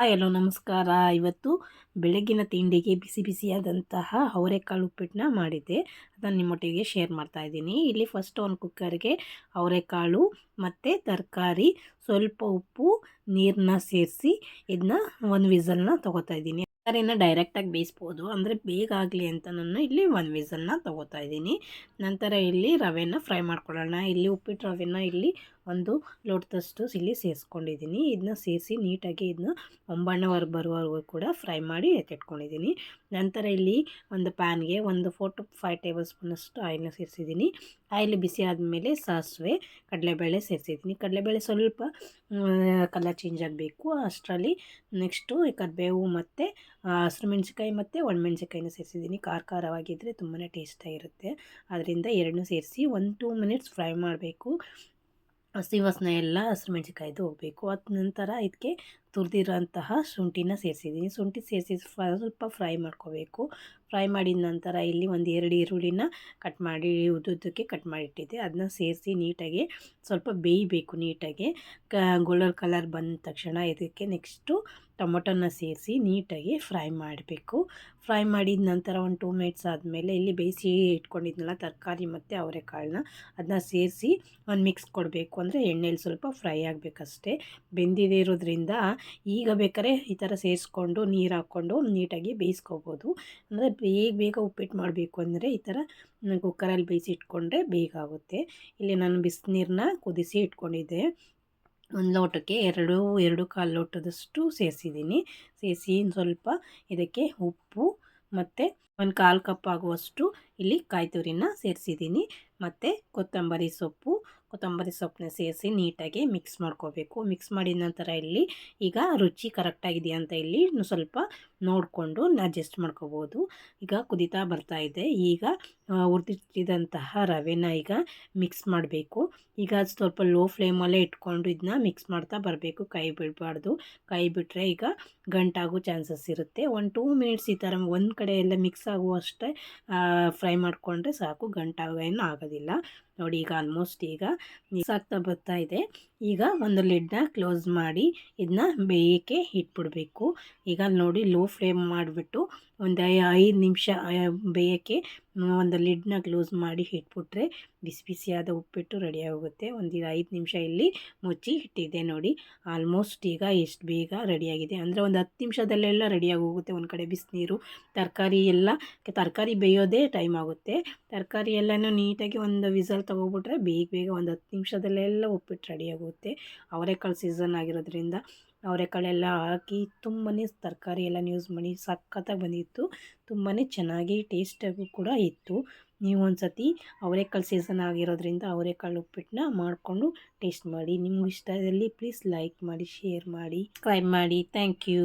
Hello ನಮಸ್ಕಾರ. ಇವತ್ತು ಬೆಳಗ್ಗಿನ ತಿಂಡಿಗೆ ಬಿಸಿ ಬಿಸಿಯಾದಂತಹ ಅವರೆಕಾಳು ಉಪ್ಪಿಟ್ಟನ್ನ ಮಾಡಿದ್ದೆ. ಅದನ್ನು ನಿಮ್ಮೊಟ್ಟಿಗೆ ಶೇರ್ ಮಾಡ್ತಾ ಇದ್ದೀನಿ. ಇಲ್ಲಿ ಫಸ್ಟ್ ಒಂದು ಕುಕ್ಕರ್ಗೆ ಅವರೆಕಾಳು ಮತ್ತು ತರಕಾರಿ, ಸ್ವಲ್ಪ ಉಪ್ಪು ನೀರನ್ನ ಸೇರಿಸಿ ಇದನ್ನ ಒಂದು ವಿಸಲ್ನ ತೊಗೋತಾ ಇದ್ದೀನಿ. ತರಕಾರಿನ ಡೈರೆಕ್ಟಾಗಿ ಬೇಯಿಸ್ಬೋದು. ಅಂದರೆ ಬೇಗ ಆಗಲಿ ಅಂತ ನಾನು ಇಲ್ಲಿ ಒಂದು ವಿಸಲ್ನ ತೊಗೋತಾ ಇದ್ದೀನಿ. ನಂತರ ಇಲ್ಲಿ ರವೆನ ಫ್ರೈ ಮಾಡ್ಕೊಳ್ಳೋಣ. ಇಲ್ಲಿ ಉಪ್ಪಿಟ್ಟು ರವೆನ ಇಲ್ಲಿ ಒಂದು ಲೋಟದಷ್ಟು ಇಲ್ಲಿ ಸೇರಿಸ್ಕೊಂಡಿದ್ದೀನಿ ಇದನ್ನ ಸೇರಿಸಿ ನೀಟಾಗಿ ಇದನ್ನ ಒಂಬಣ್ಣವರ್ ಬರುವವರೆಗೂ ಕೂಡ ಫ್ರೈ ಮಾಡಿ ಎತ್ತಿಟ್ಕೊಂಡಿದ್ದೀನಿ. ನಂತರ ಇಲ್ಲಿ ಒಂದು ಪ್ಯಾನ್ಗೆ ಒಂದು ಫೋರ್ ಟು ಫೈವ್ ಟೇಬಲ್ ಸ್ಪೂನಷ್ಟು ಆಯಿಲ್ನ ಸೇರಿಸಿದ್ದೀನಿ. ಆಯಿಲ್ ಬಿಸಿ ಆದಮೇಲೆ ಸಾಸಿವೆ, ಕಡಲೆಬೇಳೆ ಸೇರಿಸಿದ್ದೀನಿ. ಕಡಲೆಬೇಳೆ ಸ್ವಲ್ಪ ಕಲರ್ ಚೇಂಜ್ ಆಗಬೇಕು. ಅಷ್ಟರಲ್ಲಿ ನೆಕ್ಸ್ಟು ಕರಿಬೇವು ಮತ್ತು ಹಸಿರು ಮೆಣಸಿಕಾಯಿ ಮತ್ತು ಒಣಮೆಣ್ಸಿಕಾಯಿನ ಸೇರಿಸಿದ್ದೀನಿ. ಖಾರ ಖಾರವಾಗಿದ್ದರೆ ತುಂಬಾ ಟೇಸ್ಟಾಗಿರುತ್ತೆ. ಅದರಿಂದ ಎರಡನ್ನೂ ಸೇರಿಸಿ ಒಂದು ಟೂ ಮಿನಿಟ್ಸ್ ಫ್ರೈ ಮಾಡಬೇಕು. ಹಸಿ ವಾಸನೆ ಎಲ್ಲ ಹಸಿರು ಮೆಣಸಿಕಾಯ್ದು ಹೋಗಬೇಕು. ಅದ ನಂತರ ಇದಕ್ಕೆ ತುರಿದಿರೋಂತಹ ಶುಂಠಿನ ಸೇರಿಸಿದ್ದೀನಿ. ಶುಂಠಿ ಸೇರಿಸಿ ಸ್ವಲ್ಪ ಫ್ರೈ ಮಾಡ್ಕೋಬೇಕು. ಫ್ರೈ ಮಾಡಿದ ನಂತರ ಇಲ್ಲಿ ಒಂದು ಎರಡು ಈರುಳ್ಳಿನ ಕಟ್ ಮಾಡಿ, ಉದ್ದುದ್ದಕ್ಕೆ ಕಟ್ ಮಾಡಿಟ್ಟಿದ್ದೆ. ಅದನ್ನ ಸೇರಿಸಿ ನೀಟಾಗಿ ಸ್ವಲ್ಪ ಬೇಯಬೇಕು ನೀಟಾಗಿ. ಕ, ಗೋಲ್ಡನ್ ಕಲರ್ ಬಂದ ತಕ್ಷಣ ಇದಕ್ಕೆ ನೆಕ್ಸ್ಟು ಟೊಮೊಟೊನ ಸೇರಿಸಿ ನೀಟಾಗಿ ಫ್ರೈ ಮಾಡಬೇಕು. ಫ್ರೈ ಮಾಡಿದ ನಂತರ ಒಂದು ಟೂ ಮಿನಿಟ್ಸ್ ಆದಮೇಲೆ ಇಲ್ಲಿ ಬೇಯಿಸಿ ಇಟ್ಕೊಂಡಿದ್ನಲ್ಲ ತರಕಾರಿ ಮತ್ತು ಅವರೆಕಾಳನ್ನ ಅದನ್ನ ಸೇರಿಸಿ ಒಂದು ಮಿಕ್ಸ್ ಕೊಡಬೇಕು. ಅಂದರೆ ಎಣ್ಣೆಲಿ ಸ್ವಲ್ಪ ಫ್ರೈ ಆಗಬೇಕಷ್ಟೇ. ಬೆಂದಿದೆ ಇರೋದ್ರಿಂದ ಈಗ ಬೇಕಾದ್ರೆ ಈ ಥರ ಸೇರಿಸ್ಕೊಂಡು ನೀರು ಹಾಕ್ಕೊಂಡು ನೀಟಾಗಿ ಬೇಯಿಸ್ಕೋಬೋದು. ಅಂದರೆ ಬೇಗ ಬೇಗ ಉಪ್ಪಿಟ್ಟು ಮಾಡಬೇಕು ಅಂದರೆ ಈ ಥರ ಕುಕ್ಕರಲ್ಲಿ ಬೇಯಿಸಿಟ್ಕೊಂಡ್ರೆ ಬೇಗ ಆಗುತ್ತೆ. ಇಲ್ಲಿ ನಾನು ಬಿಸಿನೀರನ್ನ ಕುದಿಸಿ ಇಟ್ಕೊಂಡಿದ್ದೆ. ಒಂದು ಲೋಟಕ್ಕೆ ಎರಡು ಎರಡು ಕಾಲು ಲೋಟದಷ್ಟು ಸೇರಿಸಿದ್ದೀನಿ. ಸೇರಿಸಿ ಸ್ವಲ್ಪ ಇದಕ್ಕೆ ಉಪ್ಪು ಮತ್ತು ಒಂದು ಕಾಲು ಕಪ್ ಆಗುವಷ್ಟು ಇಲ್ಲಿ ಕಾಯಿ ತುರಿನ ಸೇರಿಸಿದ್ದೀನಿ. ಮತ್ತು ಕೊತ್ತಂಬರಿ ಸೊಪ್ಪು, ಕೊತ್ತಂಬರಿ ಸೊಪ್ಪನ್ನ ಸೇರಿಸಿ ನೀಟಾಗಿ ಮಿಕ್ಸ್ ಮಾಡ್ಕೋಬೇಕು. ಮಿಕ್ಸ್ ಮಾಡಿದ ನಂತರ ಇಲ್ಲಿ ಈಗ ರುಚಿ ಕರೆಕ್ಟಾಗಿದೆಯಾ ಅಂತ ಇಲ್ಲಿ ಸ್ವಲ್ಪ ನೋಡಿಕೊಂಡು ಅಡ್ಜಸ್ಟ್ ಮಾಡ್ಕೋಬೋದು. ಈಗ ಕುದಿತಾ ಬರ್ತಾ ಇದೆ. ಈಗ ಹುರಿದಿಟ್ಟಿದಂತಹ ರವೆನ ಈಗ ಮಿಕ್ಸ್ ಮಾಡಬೇಕು. ಈಗ ಸ್ವಲ್ಪ ಲೋ ಫ್ಲೇಮಲ್ಲೇ ಇಟ್ಕೊಂಡು ಇದನ್ನ ಮಿಕ್ಸ್ ಮಾಡ್ತಾ ಬರಬೇಕು. ಕೈ ಬಿಡಬಾರ್ದು. ಕೈ ಬಿಟ್ಟರೆ ಈಗ ಗಂಟಾಗೋ ಚಾನ್ಸಸ್ ಇರುತ್ತೆ. ಒಂದು ಟೂ ಮಿನಿಟ್ಸ್ ಈ ಥರ ಒಂದು ಕಡೆ ಎಲ್ಲ ಮಿಕ್ಸ್ ಆಗುವಷ್ಟೇ ಫ್ರೈ ಮಾಡಿಕೊಂಡ್ರೆ ಸಾಕು. ಗಂಟಾಗೇನು ಆಗೋದಿಲ್ಲ ನೋಡಿ ಈಗ ಆಲ್ಮೋಸ್ಟ್ ಈಗ ಆಗ್ತಾ ಬರ್ತಾ ಇದೆ. ಈಗ ಒಂದು ಲಿಡ್ನ ಕ್ಲೋಸ್ ಮಾಡಿ ಇದನ್ನ ಬೇಯಕ್ಕೆ ಇಟ್ಬಿಡಬೇಕು. ಈಗ ನೋಡಿ ಲೋ ಫ್ಲೇಮ್ ಮಾಡಿಬಿಟ್ಟು ಒಂದು ಐದು ನಿಮಿಷ ಬೇಯಕ್ಕೆ ಒಂದು ಲಿಡ್ನ ಕ್ಲೋಸ್ ಮಾಡಿ ಇಟ್ಬಿಟ್ರೆ ಬಿಸಿ ಬಿಸಿಯಾದ ಉಪ್ಪಿಟ್ಟು ರೆಡಿ ಆಗುತ್ತೆ. ಒಂದು ಐದು ನಿಮಿಷ ಇಲ್ಲಿ ಮುಚ್ಚಿ ಇಟ್ಟಿದ್ದೆ ನೋಡಿ. ಆಲ್ಮೋಸ್ಟ್ ಈಗ ಎಷ್ಟು ಬೇಗ ರೆಡಿಯಾಗಿದೆ ಅಂದರೆ ಒಂದು ಹತ್ತು ನಿಮಿಷದಲ್ಲೆಲ್ಲ ರೆಡಿಯಾಗಿ ಹೋಗುತ್ತೆ ಒಂದು ಕಡೆ ಬಿಸಿನೀರು ತರಕಾರಿ ಎಲ್ಲ, ತರಕಾರಿ ಬೇಯೋದೇ ಟೈಮ್ ಆಗುತ್ತೆ. ತರಕಾರಿ ಎಲ್ಲನೂ ನೀಟಾಗಿ ಒಂದು ವಿಸಲ್ ತೊಗೊಬಿಟ್ರೆ ಬೇಗ ಬೇಗ ಒಂದು ಹತ್ತು ನಿಮಿಷದಲ್ಲೆಲ್ಲ ಉಪ್ಪಿಟ್ಟು ರೆಡಿ ಆಗುತ್ತೆ. ಅವರೆಕಾಳು ಸೀಸನ್ ಆಗಿರೋದ್ರಿಂದ ಅವರೆಕಾಳೆಲ್ಲ ಹಾಕಿ ತುಂಬಾ ತರಕಾರಿ ಎಲ್ಲ ಯೂಸ್ ಮಾಡಿ ಸಖತ್ತಾಗಿ ಬಂದಿತ್ತು. ತುಂಬಾ ಚೆನ್ನಾಗಿ ಟೇಸ್ಟಾಗೂ ಕೂಡ ಇತ್ತು. ನೀವು ಒಂದು ಸತಿ ಅವರೆಕಾಳು ಸೀಸನ್ ಆಗಿರೋದ್ರಿಂದ ಅವರೆಕಾಳು ಉಪ್ಪಿಟ್ಟನ್ನ ಮಾಡಿಕೊಂಡು ಟೇಸ್ಟ್ ಮಾಡಿ. ನಿಮ್ಗೆ ಇಷ್ಟದಲ್ಲಿ ಪ್ಲೀಸ್ ಲೈಕ್ ಮಾಡಿ ಶೇರ್ ಮಾಡಿ ಸಬ್ಸ್ಕ್ರೈಬ್ ಮಾಡಿ. Thank you